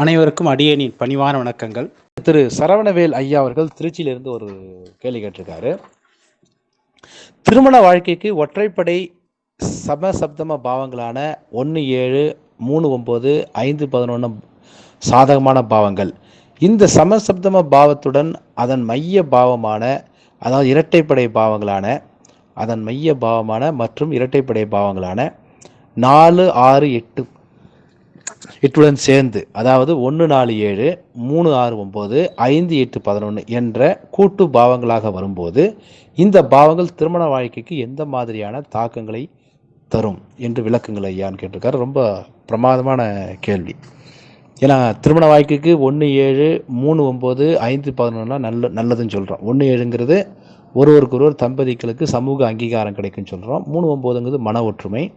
அனைவருக்கும் அடியேனின் பணிவான வணக்கங்கள். திரு சரவணவேல் ஐயா அவர்கள் திருச்சியிலிருந்து ஒரு கேள்வி கேட்டிருக்காரு. திருமண வாழ்க்கைக்கு ஒற்றைப்படை சமசப்தம பாவங்களான ஒன்று ஏழு மூணு ஒம்பது ஐந்து பதினொன்று சாதகமான பாவங்கள். இந்த சமசப்தம பாவத்துடன் அதன் மைய பாவமான அதாவது இரட்டைப்படை பாவங்களான அதன் மைய பாவமான மற்றும் இரட்டைப்படை பாவங்களான நாலு ஆறு எட்டு இட்டுடன் சேர்ந்து அதாவது ஒன்று நாலு ஏழு மூணு ஆறு ஒம்பது ஐந்து எட்டு பதினொன்று என்ற கூட்டு பாவங்களாக வரும்போது இந்த பாவங்கள் திருமண வாழ்க்கைக்கு எந்த மாதிரியான தாக்கங்களை தரும் என்று விளக்குங்கள் ஐயான்னு கேட்டிருக்காரு. ரொம்ப பிரமாதமான கேள்வி. ஏன்னா திருமண வாழ்க்கைக்கு ஒன்று ஏழு மூணு ஒம்பது ஐந்து பதினொன்றுலாம் நல்ல நல்லதுன்னு சொல்கிறோம் ஒன்று ஏழுங்கிறது ஒருவருக்கு ஒருவர் தம்பதிகளுக்கு சமூக அங்கீகாரம் கிடைக்குன்னு சொல்கிறோம் மூணு ஒம்போதுங்கிறது மன ஒற்றுமை.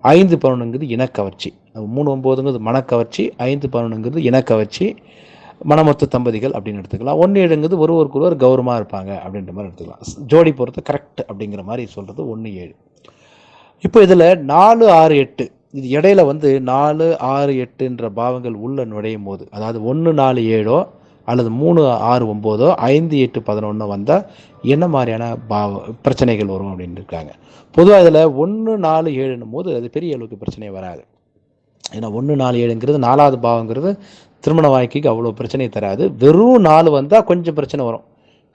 ஐந்து பதினொன்றுங்கிறது இனக்கவர்ச்சி மூணு ஒம்போதுங்கிறது மனக்கவர்ச்சி ஐந்து பதினொன்றுங்கிறது இனக்கவர்ச்சி மனமொத்த தம்பதிகள் அப்படின்னு எடுத்துக்கலாம். ஒன்று ஏழுங்கிறது ஒருவருக்கு ஒருவர் கௌரவமாக இருப்பாங்க அப்படின்ற மாதிரி எடுத்துக்கலாம். ஜோடி பொறுத்து கரெக்ட் அப்படிங்கிற மாதிரி சொல்கிறது ஒன்று ஏழு. இப்போ இதில் நாலு ஆறு எட்டு இது இடையில வந்து நாலு ஆறு எட்டுன்ற பாவங்கள் உள்ள நுழையும் போது அதாவது ஒன்று நாலு ஏழோ அல்லது மூணு ஆறு ஒம்போதோ ஐந்து எட்டு பதினொன்று வந்தால் என்ன மாதிரியான பாவ பிரச்சனைகள் வரும் அப்படின்னு இருக்காங்க. பொதுவாக இதில் ஒன்று நாலு ஏழுன்னும் போது அது பெரிய அளவுக்கு பிரச்சனை வராது. ஏன்னா ஒன்று நாலு ஏழுங்கிறது நாலாவது பாவங்கிறது திருமண வாழ்க்கைக்கு அவ்வளோ பிரச்சனையை தராது. வெறும் நாலு வந்தால் கொஞ்சம் பிரச்சனை வரும்.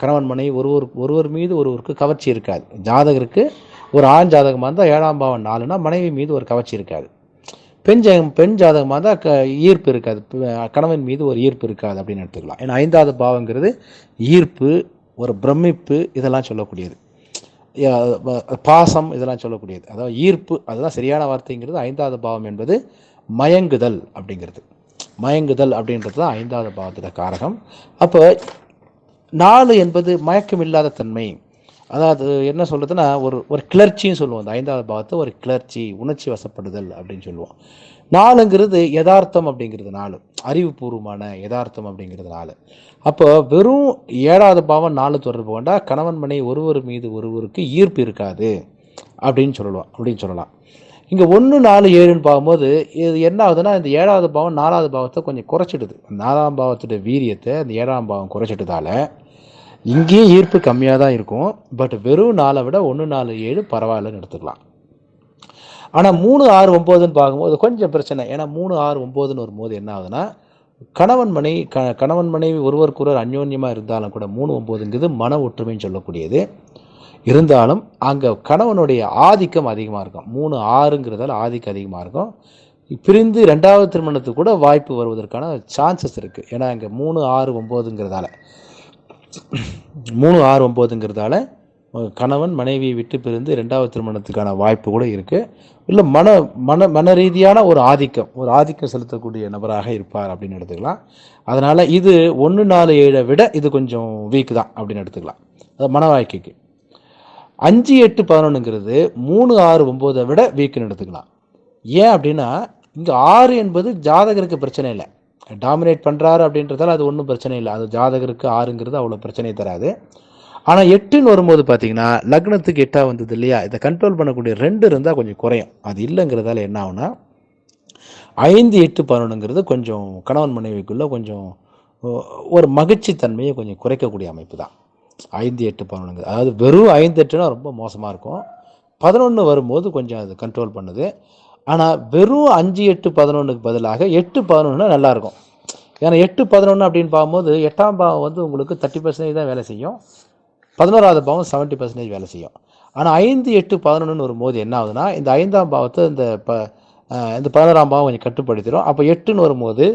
கணவன் மனைவி ஒருவர் ஒருவர் மீது ஒருவருக்கு கவர்ச்சி இருக்காது. ஜாதகருக்கு ஒரு ஆண் ஜாதகமாக இருந்தால் ஏழாம் பாவம் நாலுனா மனைவி மீது ஒரு கவர்ச்சி இருக்காது. பெண் ஜாதகம் பெண் ஜாதகமாக இருந்தால் க ஈர்ப்பு இருக்காது. கணவன் மீது ஒரு ஈர்ப்பு இருக்காது அப்படின்னு எடுத்துக்கலாம். ஏன்னா ஐந்தாவது பாவங்கிறது ஈர்ப்பு ஒரு பிரமிப்பு இதெல்லாம் சொல்லக்கூடியது. பாசம் இதெல்லாம் சொல்லக்கூடியது. அதாவது ஈர்ப்பு அதுதான் சரியான வார்த்தைங்கிறது ஐந்தாவது பாவம் என்பது மயங்குதல் அப்படிங்கிறது. மயங்குதல் அப்படின்றது தான் ஐந்தாவது பாவத்தோட காரகம். அப்போ நாலு என்பது மயக்கமில்லாத தன்மை. அதாவது என்ன சொல்கிறதுனா ஒரு ஒரு கிளர்ச்சின்னு சொல்லுவோம். அந்த ஐந்தாவது பாவத்தை ஒரு கிளர்ச்சி உணர்ச்சி வசப்படுதல் அப்படின்னு சொல்லுவோம். நாலுங்கிறது யதார்த்தம் அப்படிங்கிறது நாலு. அறிவுபூர்வமான யதார்த்தம் அப்படிங்கிறது நாலு. அப்போ வெறும் ஏழாவது பாவம் நாலு தொடர்பு கொண்டா கணவன் மனை ஒருவர் மீது ஒருவருக்கு ஈர்ப்பு இருக்காது அப்படின்னு சொல்லலாம் அப்படின்னு சொல்லலாம். இங்கே ஒன்று நாலு ஏழுன்னு பார்க்கும்போது இது என்ன ஆகுதுன்னா இந்த ஏழாவது பாவம் நாலாவது பாவத்தை கொஞ்சம் குறைச்சிடுது. நாலாம் பாவத்துடைய வீரியத்தை இந்த ஏழாம் பாவம் குறைச்சிட்டதால இங்கேயும் ஈர்ப்பு கம்மியாக தான் இருக்கும். பட் வெறும் நாளை விட ஒன்று நாலு ஏழு பரவாயில்லன்னு எடுத்துக்கலாம். ஆனால் மூணு ஆறு ஒம்போதுன்னு பார்க்கும்போது கொஞ்சம் பிரச்சனை. ஏன்னா மூணு ஆறு ஒம்போதுன்னு வரும்போது என்ன ஆகுதுன்னா கணவன் மனைவி க கணவன் மனைவி ஒருவருக்கு ஒருவர் அந்யோன்யமாக இருந்தாலும் கூட மூணு ஒம்போதுங்கிறது மன ஒற்றுமைன்னு சொல்லக்கூடியது. இருந்தாலும் அங்கே கணவனுடைய ஆதிக்கம் அதிகமாக இருக்கும். மூணு ஆறுங்கிறதால ஆதிக்கம் அதிகமாக இருக்கும். பிரிந்து ரெண்டாவது திருமணத்துக்கு கூட வாய்ப்பு வருவதற்கான சான்சஸ் இருக்குது ஏன்னா இங்கே மூணு ஆறு ஒம்போதுங்கிறதால. மூணு ஆறு ஒம்போதுங்கிறதால கணவன் மனைவியை விட்டு பிரிந்து ரெண்டாவது திருமணத்துக்கான வாய்ப்பு கூட இருக்குது இல்லை மன மன மன ரீதியான ஒரு ஆதிக்கம் ஒரு ஆதிக்கம் செலுத்தக்கூடிய நபராக இருப்பார் அப்படின்னு எடுத்துக்கலாம். அதனால் இது ஒன்று நாலு ஏழை விட இது கொஞ்சம் வீக் தான் அப்படின்னு எடுத்துக்கலாம். அது மன வாழ்க்கைக்கு. அஞ்சு எட்டு பதினொன்றுங்கிறது மூணு ஆறு ஒம்போதை விட வீக்குன்னு எடுத்துக்கலாம். ஏன் அப்படின்னா இங்கே ஆறு என்பது ஜாதகருக்கு பிரச்சனை இல்லை. டாமினேட் பண்ணுறாரு அப்படின்றதால அது ஒன்றும் பிரச்சனை இல்லை. அது ஜாதகருக்கு ஆறுங்கிறது அவ்வளோ பிரச்சனையை தராது. ஆனால் எட்டுன்னு வரும்போது பார்த்தீங்கன்னா லக்னத்துக்கு எட்டாக வந்தது இல்லையா? இதை கண்ட்ரோல் பண்ணக்கூடிய ரெண்டு இருந்தால் கொஞ்சம் குறையும். அது இல்லைங்கிறதால என்ன ஆகுனா ஐந்து எட்டு பதினொன்றுங்கிறது கொஞ்சம் கணவன் மனைவிக்குள்ளே கொஞ்சம் ஒரு மகிழ்ச்சி தன்மையை கொஞ்சம் குறைக்கக்கூடிய அமைப்பு தான். ஐந்து எட்டு பதினொன்று அதாவது வெறும் ஐந்து எட்டுனா ரொம்ப மோசமாக இருக்கும். பதினொன்று வரும்போது கொஞ்சம் அது கண்ட்ரோல் பண்ணுது. ஆனால் வெறும் அஞ்சு எட்டு பதினொன்றுக்கு பதிலாக எட்டு பதினொன்றுனா நல்லாயிருக்கும் ஏன்னா எட்டு பதினொன்று அப்படின்னு பார்க்கும்போது எட்டாம் பாவம் வந்து உங்களுக்கு தேர்ட்டி பர்சன்டேஜ் தான் வேலை செய்யும். பதினோராவது பாவம் செவன்ட்டி பர்சன்டேஜ் வேலை செய்யும். ஆனால் ஐந்து எட்டு பதினொன்றுன்னு வரும்போது என்ன ஆகுதுன்னா இந்த ஐந்தாம் பாவத்தை இந்த ப இந்த பதினோராம் பாவம் கொஞ்சம் கட்டுப்படுத்திடும் அப்போ எட்டுன்னு வரும்போது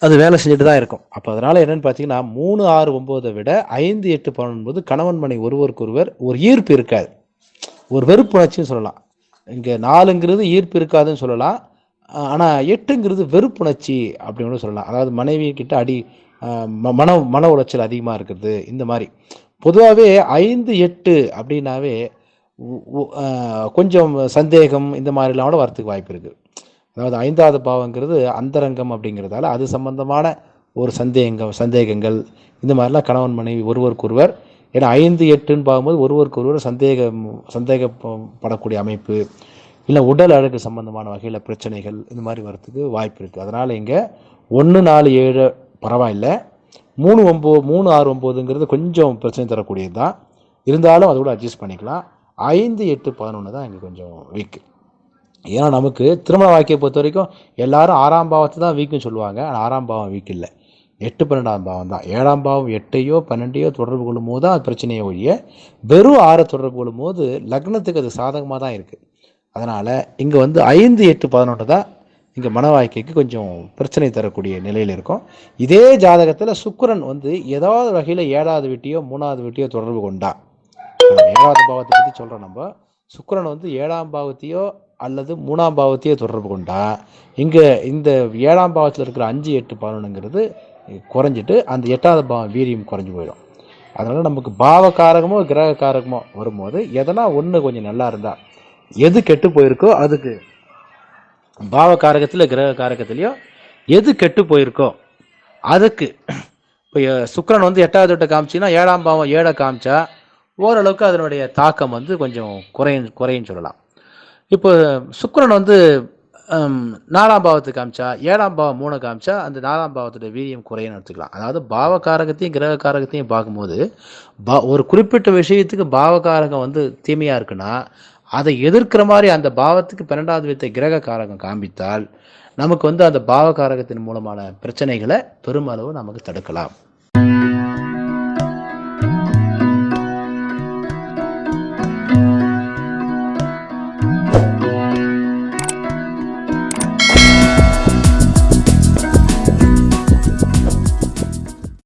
அது வேலை செஞ்சுட்டு தான் இருக்கும். அப்போ அதனால் என்னென்னு பார்த்தீங்கன்னா மூணு ஆறு ஒம்போதை விட ஐந்து எட்டு பதினொன்பது கணவன் மனை ஒருவருக்கொருவர் ஒரு ஈர்ப்பு இருக்காது. ஒரு வெறுப்புணர்ச்சின்னு சொல்லலாம். இங்கே நாலுங்கிறது ஈர்ப்பு இருக்காதுன்னு சொல்லலாம். ஆனால் எட்டுங்கிறது வெறுப்புணர்ச்சி அப்படின்னு கூட சொல்லலாம். அதாவது மனைவி கிட்ட அடி ம- மன மன உளைச்சல் அதிகமாக இருக்கிறது இந்த மாதிரி. பொதுவாகவே ஐந்து எட்டு அப்படின்னாவே கொஞ்சம் சந்தேகம் இந்த மாதிரிலாம் கூட வரத்துக்கு வாய்ப்பு இருக்குது அதாவது ஐந்தாவது பாவங்கிறது அந்தரங்கம் அப்படிங்கிறதால அது சம்பந்தமான ஒரு சந்தேகங்கள் சந்தேகங்கள். இந்த மாதிரிலாம் கணவன் மனைவி ஒருவருக்கொருவர் ஏன்னா ஐந்து எட்டுன்னு பார்க்கும்போது ஒருவருக்கொருவர் சந்தேகம் சந்தேகப்படக்கூடிய அமைப்பு. இல்லை உடல் அழகு சம்பந்தமான வகையில் பிரச்சனைகள் இந்த மாதிரி வரத்துக்கு வாய்ப்பு இருக்குது அதனால் இங்கே ஒன்று நாலு ஏழு பரவாயில்ல. மூணு ஒம்பது மூணு ஆறு ஒம்போதுங்கிறது கொஞ்சம் பிரச்சனை தரக்கூடியது தான் இருந்தாலும் அதோட அட்ஜஸ்ட் பண்ணிக்கலாம். ஐந்து எட்டு பதினொன்று தான் இங்கே கொஞ்சம் வீக்கு ஏன்னா நமக்கு திருமண வாழ்க்கையை பொறுத்த வரைக்கும் எல்லாரும் ஆறாம் பாவத்தை தான் வீக்குன்னு சொல்லுவாங்க. ஆனால் ஆறாம் பாவம் வீக் இல்லை. எட்டு பன்னெண்டாம் பாவம் தான். ஏழாம் பாவம் எட்டையோ பன்னெண்டையோ தொடர்பு கொள்ளும் போது தான் அது பிரச்சனையை ஒழிய வெறும் ஆறை தொடர்பு கொள்ளும் போது லக்னத்துக்கு அது சாதகமாக தான் இருக்குது அதனால் இங்கே வந்து ஐந்து எட்டு பதினொன்று தான் இங்கே மன வாழ்க்கைக்கு கொஞ்சம் பிரச்சனை தரக்கூடிய நிலையில் இருக்கும். இதே ஜாதகத்தில் சுக்கரன் வந்து ஏதாவது வகையில் ஏழாவது வீட்டையோ மூணாவது வீட்டையோ தொடர்பு கொண்டா. ஏழாவது பாவத்தை பற்றி சொல்கிறோம் நம்ம. சுக்கரன் வந்து ஏழாம் பாவத்தையோ அல்லது மூணாம் பாவத்தையே தொடர்பு கொண்டா இங்கே இந்த ஏழாம் பாவத்தில் இருக்கிற அஞ்சு எட்டு பதினொன்றுங்கிறது குறைஞ்சிட்டு அந்த எட்டாவது பாவம் வீரியம் குறைஞ்சி போயிடும். அதனால் நமக்கு பாவகாரகமோ கிரக காரகமோ வரும்போது எதனா ஒன்று கொஞ்சம் நல்லா இருந்தால் எது கெட்டு போயிருக்கோ அதுக்கு பாவகாரகத்தில் கிரக காரகத்திலையோ எது கெட்டு போயிருக்கோ அதுக்கு இப்போ சுக்கரன் வந்து எட்டாவது வீட்டை காமிச்சின்னா ஏழாம் பாவம் ஏழை காமிச்சா ஓரளவுக்கு அதனுடைய தாக்கம் வந்து கொஞ்சம் குறையும் குறையும் சொல்லலாம். இப்போ சுக்கரன் வந்து நாலாம் பாவத்தை காமிச்சா ஏழாம் பாவம் மூணு காமிச்சா அந்த நாலாம் பாவத்தோட வீரியம் குறையன்னு எடுத்துக்கலாம். அதாவது பாவகாரகத்தையும் கிரக காரகத்தையும் பார்க்கும்போது பா ஒரு குறிப்பிட்ட விஷயத்துக்கு பாவகாரகம் வந்து தீமையாக இருக்குன்னா அதை எதிர்க்கிற மாதிரி அந்த பாவத்துக்கு பன்னெண்டாவது வித்தை கிரக காரகம் காண்பித்தால் நமக்கு வந்து அந்த பாவகாரகத்தின் மூலமான பிரச்சனைகளை பெருமளவு நமக்கு தடுக்கலாம்.